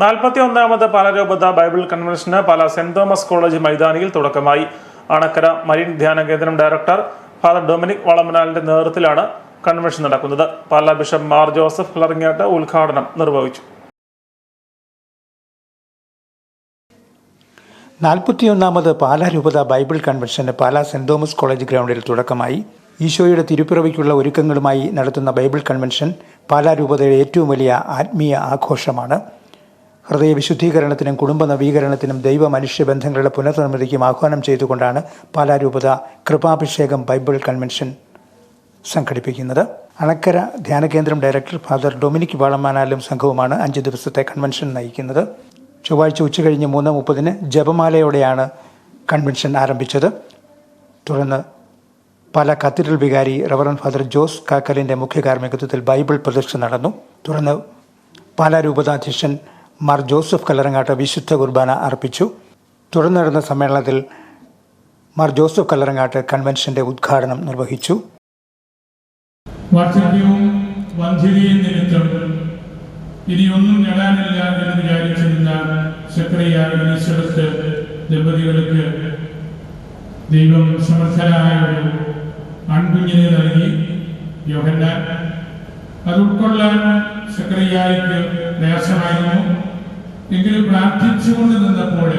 നാൽപ്പത്തി ഒന്നാമത് പാലരൂപത ബൈബിൾ കൺവെൻഷന് പാല സെന്റ് തോമസ് കോളേജ് മൈതാനിയിൽ തുടക്കമായി. അണക്കര മരീൻ ധ്യാന കേന്ദ്രം ഡയറക്ടർ ഫാദർ ഡൊമിനിക് വളമനാലിന്റെ നേതൃത്വത്തിലാണ് കൺവെൻഷൻ നടക്കുന്നത്. പാല ബിഷപ്പ് മാർ ജോസഫ് കളറിങ്ങാട്ട് ഉദ്ഘാടനം നിർവഹിച്ചു. നാൽപ്പത്തിയൊന്നാമത് പാലാരൂപത ബൈബിൾ കൺവെൻഷന് പാലാ സെന്റ് തോമസ് കോളേജ് ഗ്രൗണ്ടിൽ തുടക്കമായി. ഈശോയുടെ തിരുപ്പിറവിക്കുള്ള ഒരുക്കങ്ങളുമായി നടത്തുന്ന ബൈബിൾ കൺവെൻഷൻ പാലാരൂപതയുടെ ഏറ്റവും വലിയ ആത്മീയ ആഘോഷമാണ്. ഹൃദയ വിശുദ്ധീകരണത്തിനും കുടുംബ നവീകരണത്തിനും ദൈവ മനുഷ്യ ബന്ധങ്ങളുടെ പുനർനിർമ്മിതിക്കും ആഹ്വാനം ചെയ്തുകൊണ്ടാണ് പാലാരൂപത കൃപാഭിഷേകം ബൈബിൾ കൺവെൻഷൻ സംഘടിപ്പിക്കുന്നത്. അണക്കര ധ്യാനകേന്ദ്രം ഡയറക്ടർ ഫാദർ ഡൊമിനിക് വാളമാനാലും സംഘവുമാണ് അഞ്ച് ദിവസത്തെ കൺവെൻഷൻ നയിക്കുന്നത്. ചൊവ്വാഴ്ച ഉച്ചകഴിഞ്ഞ് മൂന്ന് മുപ്പതിന് ജപമാലയോടെയാണ് കൺവെൻഷൻ ആരംഭിച്ചത്. തുടർന്ന് പല കത്തീഡ്രൽ വികാരി റവറൻ ഫാദർ ജോസ് കാക്കലിന്റെ മുഖ്യ കാർമ്മികത്വത്തിൽ ബൈബിൾ പ്രദർശനം നടന്നു. തുടർന്ന് പാലാ രൂപതാധ്യക്ഷൻ മാർ ജോസഫ് കല്ലറങ്ങാട്ട് വിശുദ്ധ കുർബാന അർപ്പിച്ചു. തുടർന്ന് സമ്മേളനത്തിൽ മാർ ജോസഫ് കല്ലറങ്ങാട്ട് കൺവെൻഷന്റെ ഉദ്ഘാടനം നിർവഹിച്ചു. വാർദ്ധക്യവും വന്ധ്യതയും നിമിത്തം ഇനിയൊന്നും നേടാനില്ല എന്ന് വിചാരിച്ചിരുന്ന സക്രിയ ഈശ്വരത്ത് ദമ്പതികൾക്ക് ദൈവം സമർത്ഥനായ ഒരു ആൺകുഞ്ഞിനെ നൽകി. യോഹന്നാൻ അത് ഉൾക്കൊള്ളാൻ സക്രിയായിക്ക് പ്രയാസമായിരുന്നു എങ്കിലും പ്രാർത്ഥിച്ചുകൊണ്ട് നിന്നപ്പോൾ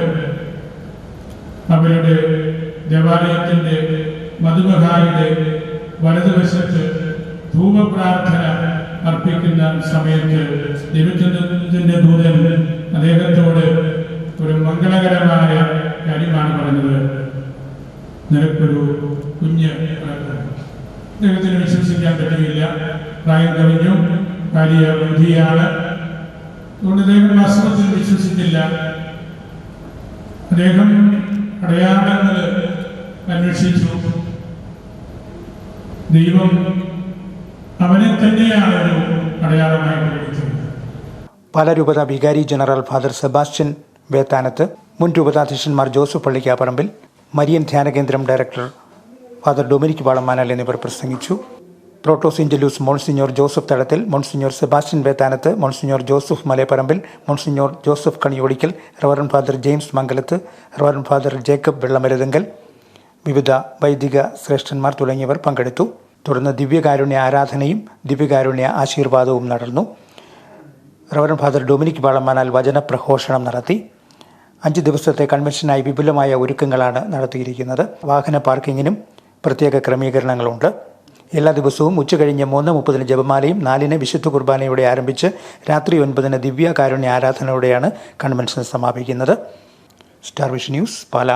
അവരുടെ ദേവാലയത്തിന്റെ മധുമഹായുടെ വലതുവശത്ത് ധൂമപ്രാർത്ഥന അർപ്പിക്കുന്ന സമയത്ത് ദൈവത്തിന്റെ ദൂതൻ അദ്ദേഹത്തോട് ഒരു മംഗളകരമായ കാര്യമാണ് പറഞ്ഞത്. നിനക്കൊരു കുഞ്ഞ്. അദ്ദേഹത്തിന് വിശ്വസിക്കാൻ പറ്റുകയില്ല പ്രായം കവിഞ്ഞു. വലിയ ബുദ്ധിയാണ് അതുകൊണ്ട് അദ്ദേഹം വാസ്തവത്തിൽ വിശ്വസിച്ചില്ല അദ്ദേഹം അടയാളങ്ങൾ അന്വേഷിച്ചു. ദൈവം അവനെ തന്നെയാണ് അടയാളമായി പാലാ രൂപത വികാരി ജനറൽ ഫാദർ സെബാസ്റ്റ്യൻ വേത്താനത്ത് മുൻ രൂപതാധ്യക്ഷന്മാർ ജോസഫ് പള്ളിക്കാപ്പറമ്പിൽ മരിയൻ ധ്യാനകേന്ദ്രം ഡയറക്ടർ ഫാദർ ഡൊമിനിക് വാളമാനാൽ എന്നിവർ പ്രസംഗിച്ചു. പ്രോട്ടോസ് monsignor Joseph Thadathil monsignor Sebastian Vettanath monsignor Joseph Malayaparambil monsignor Joseph Kaniyodickal reverend father James Mangalath reverend father Jacob Vellamaruthunkal വിവിധ വൈദിക ശ്രേഷ്ഠന്മാർ തുടങ്ങിയവർ പങ്കെടുത്തു. തുടർന്ന് ദിവ്യകാരുണ്യ ആരാധനയും ദിവ്യകാരുണ്യ ആശീർവാദവും നടന്നു. റവറൻ ഫാദർ ഡൊമിനിക് വളമാനാൽ വചനപ്രഘോഷണം നടത്തി. അഞ്ച് ദിവസത്തെ കൺവെൻഷനായി വിപുലമായ ഒരുക്കങ്ങളാണ് നടത്തിയിരിക്കുന്നത്. വാഹന പാർക്കിങ്ങിനും പ്രത്യേക ക്രമീകരണങ്ങളുണ്ട്. എല്ലാ ദിവസവും ഉച്ച ഉച്ചകഴിഞ്ഞ് മൂന്ന് മുപ്പതിന് ജപമാലയും നാലിന് വിശുദ്ധ കുർബാനയോടെ ആരംഭിച്ച് രാത്രി ഒൻപതിന് ദിവ്യ കാരുണ്യ ആരാധനയോടെയാണ് convention സമാപിക്കുന്നത്. Star vision news Pala.